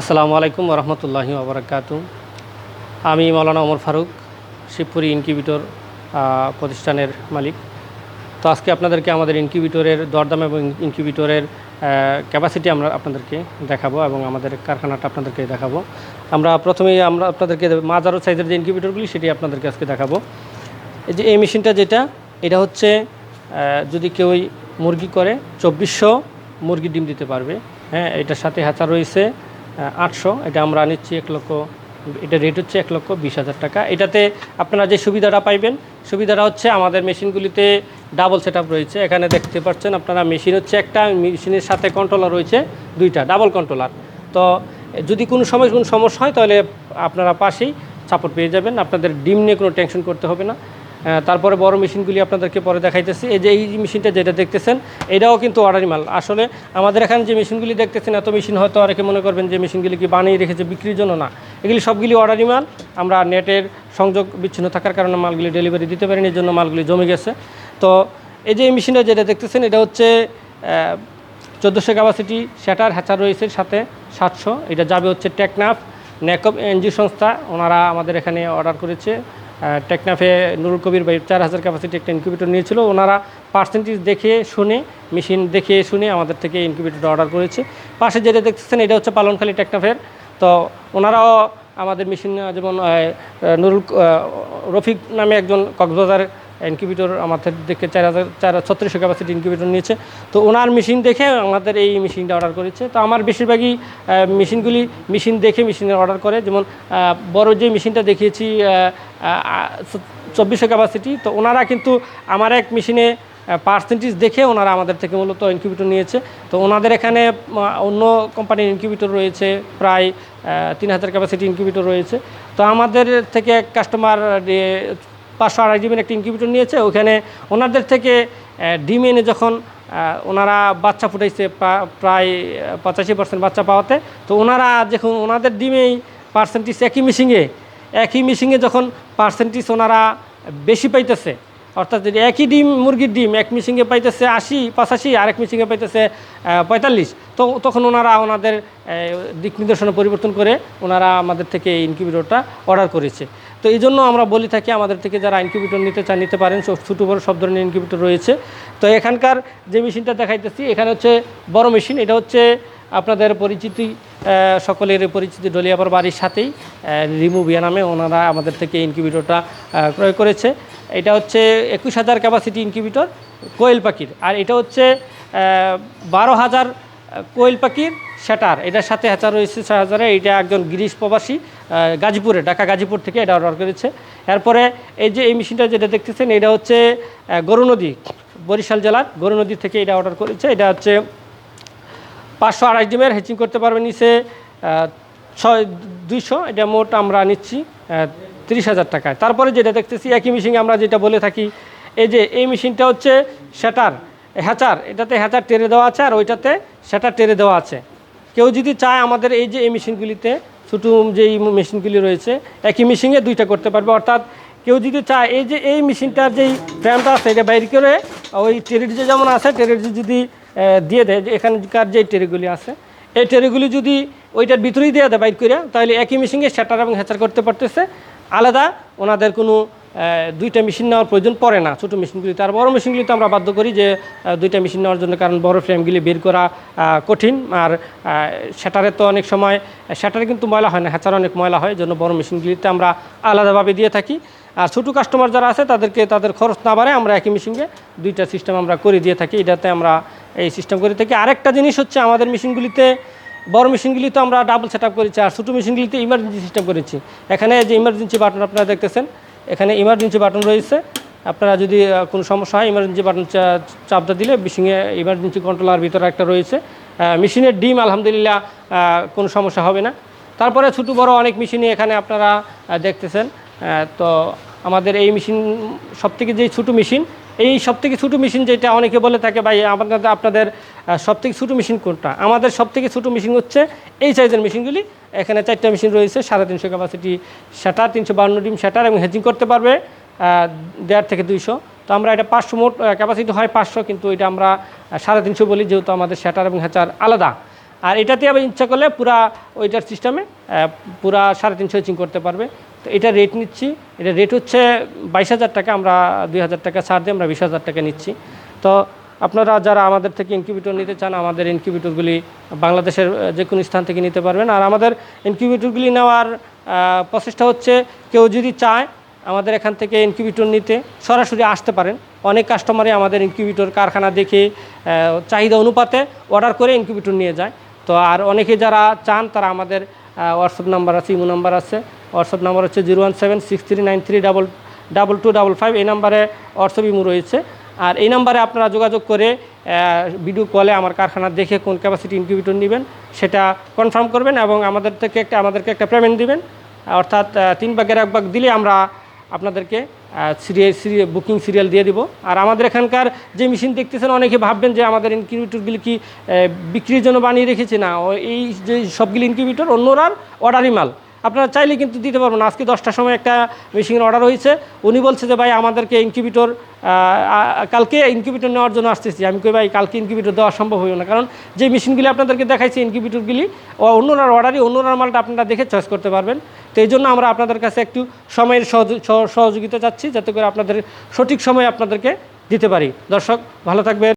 আসসালামু আলাইকুম রহমতুল্লাহি ওবরাকাত আমি মৌলানা ওমর ফারুক, শিবপুরি ইনকিউবিটর প্রতিষ্ঠানের মালিক। তো আজকে আপনাদেরকে আমাদের ইনকিউবিটরের দরদাম এবং ইনকিউবিটরের ক্যাপাসিটি আমরা আপনাদেরকে দেখাবো এবং আমাদের কারখানাটা আপনাদেরকে দেখাবো। আমরা প্রথমেই আমরা আপনাদেরকে মাজারো সাইজের যে ইনকিউবিটরগুলি সেটি আপনাদেরকে আজকে দেখাবো। এই যে এই মেশিনটা যেটা, এটা হচ্ছে যদি কেউ মুরগি করে, চব্বিশশো মুরগি ডিম দিতে পারবে। হ্যাঁ এটার সাথে হ্যাচা রয়েছে। আটশো, এটা আমরা নিচ্ছি এক লক্ষ, এটা রেট হচ্ছে এক লক্ষ বিশ হাজার টাকা। এটাতে আপনারা যে সুবিধাটা পাইবেন, সুবিধাটা হচ্ছে আমাদের মেশিনগুলিতে ডাবল সেট রয়েছে। এখানে দেখতে পাচ্ছেন আপনারা, মেশিন হচ্ছে একটা, মেশিনের সাথে কন্ট্রোলার রয়েছে, দুইটা ডাবল কন্ট্রোলার তো যদি কোনো সময় কোনো সমস্যা হয়, তাহলে আপনারা পাশেই সাপোর্ট পেয়ে যাবেন। আপনাদের ডিম নিয়ে কোনো টেনশন করতে হবে না। তারপরে বড় মেশিনগুলি আপনাদেরকে পরে দেখাইতেছি। এই যে এই মেশিনটা যেটা দেখতেছেন, এটাও কিন্তু অর্ডারি মাল। আসলে আমাদের এখানে যে মেশিনগুলি দেখতেছেন, এত মেশিন হয়তো অনেকে মনে করবেন যে মেশিনগুলি কি বানিয়ে রেখেছে বিক্রির জন্য না। এগুলি সবগুলি অর্ডারি মাল। আমরা নেটের সংযোগ বিচ্ছিন্ন থাকার কারণে মালগুলি ডেলিভারি দিতে পারিনি এর জন্য মালগুলি জমে গেছে। তো এই যে এই মেশিনটা যেটা দেখতেছেন, এটা হচ্ছে চোদ্দোশো ক্যাপাসিটি শ্যাটার হ্যাচার রয়েছে সাথে সাতশো। এটা যাবে হচ্ছে টেকনাফ ন্যাকব এনজি সংস্থা। ওনারা আমাদের এখানে অর্ডার করেছে। টেকনাফে নুরুল কবির ভাই চার হাজার ক্যাপাসিটি একটা ইনকিউবেটর নিয়েছিল। ওনারা পার্সেন্টেজ দেখে শুনে মেশিন দেখে শুনে আমাদের থেকে ইনকিউবেটরটা অর্ডার করেছে। পাশে যেটা দেখতেছেন, এটা হচ্ছে পালনখালী টেকনাফের। তো ওনারাও আমাদের মেশিন যেমন নুরুল রফিক নামে একজন কক্সবাজার ইনকিউবেটর আমাদের দেখে চার হাজার, চার ছত্রিশশো ক্যাপাসিটি ইনকিউবেটর নিয়েছে। তো ওনার মেশিন দেখে আমাদের এই মেশিনটা অর্ডার করেছে। তো আমার বেশিরভাগই মেশিনগুলি মেশিন দেখে মেশিনের অর্ডার করে। যেমন বড় যে মেশিনটা দেখিয়েছি চব্বিশশো ক্যাপাসিটি তো ওনারা কিন্তু আমার এক মেশিনে পার্সেন্টেজ দেখে ওনারা আমাদের থেকে মূলত ইনকিউবেটর নিয়েছে। তো ওনাদের এখানে অন্য কোম্পানির ইনকিউবেটর রয়েছে, প্রায় তিন হাজার ক্যাপাসিটি ইনকিউবেটর রয়েছে। তো আমাদের থেকে কাস্টমার পাঁচশো আড়াই ডিমের একটা ইনকিউবেটর নিয়েছে, ওখানে ওনাদের থেকে ডিম এনে যখন ওনারা বাচ্চা ফুটাইছে প্রায় পঁচাশি পার্সেন্ট বাচ্চা পাওয়াতে, তো ওনারা যখন ওনাদের ডিমেই পার্সেন্টেজ একই মিশিংয়ে একই মিশিংয়ে যখন পার্সেন্টেজ ওনারা বেশি পাইতেছে, অর্থাৎ যদি একই ডিম, মুরগির ডিম, এক মিশিংয়ে পাইতেছে আশি, পঁচাশি, আরেক মিশিংয়ে পাইতেছে পঁয়তাল্লিশ, তো তখন ওনারা ওনাদের দিক নির্দেশনা পরিবর্তন করে ওনারা আমাদের থেকে ইনকিউবেটরটা অর্ডার করেছে। তো এই জন্য আমরা বলি থাকি আমাদের থেকে যারা ইনকিউবেটর নিতে চান, নিতে পারেন ছোটো বড় সব ধরনের ইনকিউবেটর রয়েছে। তো এখানকার যে মেশিনটা দেখাইতেছি, এখানে হচ্ছে বড় মেশিন এটা হচ্ছে আপনাদের পরিচিতি সকলের পরিচিতি ডলিয়াবার বাড়ির সাথেই রিমুভিয়া নামে ওনারা আমাদের থেকে ইনকিউবেটরটা ক্রয় করেছে। এটা হচ্ছে একুশ হাজার ক্যাপাসিটি ইনকিউবেটর কোয়েল পাখির। আর এটা হচ্ছে বারো হাজার কোয়েল পাখির শ্যাটার এটার সাথে হ্যাচার রয়েছে ছয় হাজারে এটা একজন গিরিশ প্রবাসী গাজীপুরে, ঢাকা গাজীপুর থেকে এটা অর্ডার করেছে। এরপরে এই যে এই মেশিনটা যেটা দেখতেছেন এটা হচ্ছে গরু নদী, বরিশাল জেলার গরু নদী থেকে এটা অর্ডার করেছে। এটা হচ্ছে পাঁচশো আড়াইশ ডিমের হেচিং করতে পারবে নিচে ছয়, দুইশো, এটা মোট আমরা নিচ্ছি তিরিশ হাজার টাকায়। তারপরে যেটা দেখতেছি, একই মেশিনে আমরা যেটা বলে থাকি, এই যে এই মেশিনটা হচ্ছে শ্যাটার হ্যাচার, এটাতে হ্যাচার টেরে দেওয়া আছে আর ওইটাতে শ্যাটার টেরে দেওয়া আছে। কেউ যদি চায় আমাদের এই যে, এই মেশিনগুলিতে ছোটো যেই মেশিনগুলি রয়েছে, একই মেশিনে দুইটা করতে পারবে। অর্থাৎ কেউ যদি চায়, এই যে, এই মেশিনটার যেই ফ্রেমটা আছে, এটা বাইরে করে ওই টেরির যে যেমন আছে, টেরির যদি দিয়ে দেয় এখানকার যে টেরিগুলি আছে, এই টেরিগুলি যদি ওইটার ভিতরেই দেওয়া দেয় বাইর করে, তাহলে একই মেশিনে শ্যাটার এবং হ্যাচার করতে পারতেছে। আলাদা ওনাদের কোনো দুইটা মেশিন নেওয়ার প্রয়োজন পড়ে না, ছোটো মেশিনগুলিতে। আর বড়ো মেশিনগুলিতে আমরা বাধ্য করি যে দুইটা মেশিন নেওয়ার জন্য, কারণ বড় ফ্রেমগুলি বের করা কঠিন। আর শ্যাটারে তো অনেক সময় শ্যাটারে কিন্তু ময়লা হয় না, হ্যাচার অনেক ময়লা হয়, জন্য বড় মেশিনগুলিতে আমরা আলাদাভাবে দিয়ে থাকি। আর ছোটো কাস্টমার যারা আছে, তাদেরকে তাদের খরচ না বাড়ে আমরা একই মেশিনকে দুইটা সিস্টেম আমরা করে দিয়ে থাকি। এটাতে আমরা এই সিস্টেম করে থাকি। আরেকটা জিনিস হচ্ছে, আমাদের মেশিনগুলিতে, বড় মেশিনগুলি তো আমরা ডাবল সেট করেছি, আর ছোটো মেশিনগুলিতে ইমার্জেন্সি সিস্টেম করেছি। এখানে যে ইমার্জেন্সি বাটন আপনারা দেখতেছেন এখানে ইমার্জেন্সি বাটন রয়েছে। আপনারা যদি কোনো সমস্যা হয় ইমার্জেন্সি বাটন চাপটা দিলে মেশিনে ইমার্জেন্সি কন্ট্রোলার ভিতরে একটা রয়েছে। মেশিনের ডিম, আলহামদুলিল্লাহ কোনো সমস্যা হবে না। তারপরে ছোটো বড় অনেক মেশিনই এখানে আপনারা দেখতেছেন। তো আমাদের এই মেশিন সবথেকে যেই ছোটো মেশিন এই সবথেকে ছোটো মেশিন যেটা অনেকে বলে থাকে, ভাই, আপনাদের আপনাদের সবথেকে ছোটো মেশিন কোনটা? আমাদের সবথেকে ছোটো মেশিন হচ্ছে এই সাইজের মেশিনগুলি এখানে চারটা মেশিন রয়েছে, সাড়ে তিনশো ক্যাপাসিটি শ্যাটার তিনশো বান্ন ডিম শ্যাটার এবং হেজিং করতে পারবে দেড় থেকে দুইশো। তো আমরা এটা পাঁচশো মোট ক্যাপাসিটি হয় পাঁচশো, কিন্তু এটা আমরা সাড়ে তিনশো বলি, যেহেতু আমাদের শ্যাটার এবং হ্যাচার আলাদা। আর এটাতে আবার ইচ্ছা করলে পুরা ওইটার সিস্টেমে পুরা সাড়ে তিনশো ইঞ্চিং করতে পারবে। তো এটা রেট নিচ্ছি। এটা রেট হচ্ছে বাইশ হাজার টাকা, আমরা দুই হাজার টাকা ছাড় দিয়ে আমরা বিশ হাজার টাকা নিচ্ছি। তো আপনারা যারা আমাদের থেকে ইনকিউবেটর নিতে চান, আমাদের ইনকিউবেটরগুলি বাংলাদেশের যে কোনো স্থান থেকে নিতে পারবেন। আর আমাদের ইনকিউবেটরগুলি নেওয়ার প্রচেষ্টা হচ্ছে, কেউ যদি চায়, আমাদের এখান থেকে ইনকিউবেটর নিতে সরাসরি আসতে পারেন। অনেক কাস্টমারই আমাদের ইনকিউবেটর কারখানা দেখে চাহিদা অনুপাতে অর্ডার করে ইনকিউবেটর নিয়ে যায়। তো আর অনেকে যারা চান, তারা আমাদের হোয়াটসঅ্যাপ নাম্বার আছে, ইমো নাম্বার আছে। হোয়াটসঅ্যাপ নাম্বার হচ্ছে zero one seven six three nine three double double two double five. এই নাম্বারে হোয়াটসঅ্যাপ ইমো রয়েছে। আর এই নাম্বারে আপনারা যোগাযোগ করে ভিডিও কলে আমার কারখানা দেখে কোন ক্যাপাসিটি ইনকিউবেটর নেবেন, সেটা কনফার্ম করবেন এবং আমাদের থেকে একটা, আমাদেরকে একটা পেমেন্ট দিবেন। অর্থাৎ তিন ভাগের এক ভাগ দিলে আমরা আপনাদেরকে সিরিয়াল সিরিয়াল বুকিং সিরিয়াল দিয়ে দিব। আর আমাদের এখানকার যে মেশিন দেখতেছেন, অনেকে ভাববেন যে আমাদের ইনকিউবেটরগুলি কি বিক্রির জন্য বানিয়ে রেখেছে? না এই যে সবগুলি ইনকিউবেটর অন্যরার অর্ডারই মাল। আপনারা চাইলে কিন্তু দিতে পারবেন। আজকে দশটার সময় একটা মেশিনের অর্ডার হয়েছে। উনি বলছে যে, ভাই, আমাদেরকে ইনকিউবেটর কালকে ইনকিউবেটর নেওয়ার জন্য আসতেছি। আমি কই, ভাই, কালকে ইনকিউবেটর দেওয়া সম্ভব হবে না। কারণ যে মেশিনগুলি আপনাদেরকে দেখাইছি ইনকিউবেটরগুলি ও অন্যরার অর্ডারই অন্যরার মালটা আপনারা দেখে চয়েস করতে পারবেন। তো এই জন্য আমরা আপনাদের কাছে একটু সময়ের সহযোগ- সহ- সহযোগিতা চাচ্ছি, যাতে করে আপনাদের সঠিক সময় আপনাদেরকে দিতে পারি। দর্শক, ভালো থাকবেন।